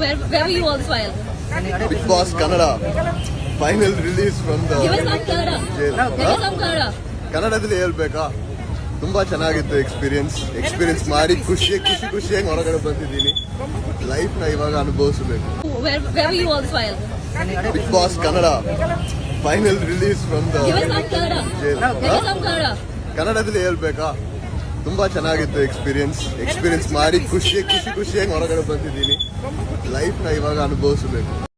Where, where were you all this while? Boss Kannada. Final release from the Give us some Kannada. Give us some Kannada. ಕನ್ನಡದಲ್ಲಿ ಹೇಳ್ಬೇಕಾ ತುಂಬಾ ಚೆನ್ನಾಗಿತ್ತು experience experience ಮಾಡಿ ಖುಷಿ ಖುಷಿ ಖುಷಿಯಾಗಿ ಹೊರಗಡೆ ಬಂದಿದ್ದೀನಿ ಲೈಫ್ನ ಇವಾಗ ಅನುಭವಿಸಬೇಕು? Bigg Boss Kannada final release from the. ಕನ್ನಡದಲ್ಲಿ ಹೇಳ್ಬೇಕಾ ತುಂಬಾ ಚೆನ್ನಾಗಿತ್ತು ಎಕ್ಸ್ಪೀರಿಯನ್ಸ್ ಎಕ್ಸ್ಪೀರಿಯನ್ಸ್ ಮಾಡಿ ಖುಷಿ ಖುಷಿ ಖುಷಿಯಾಗಿ ಹೊರಗಡೆ ಬಂದಿದ್ದೀನಿ. ಲೈಫ್ನ ಇವಾಗ ಅನುಭವಿಸಬೇಕು.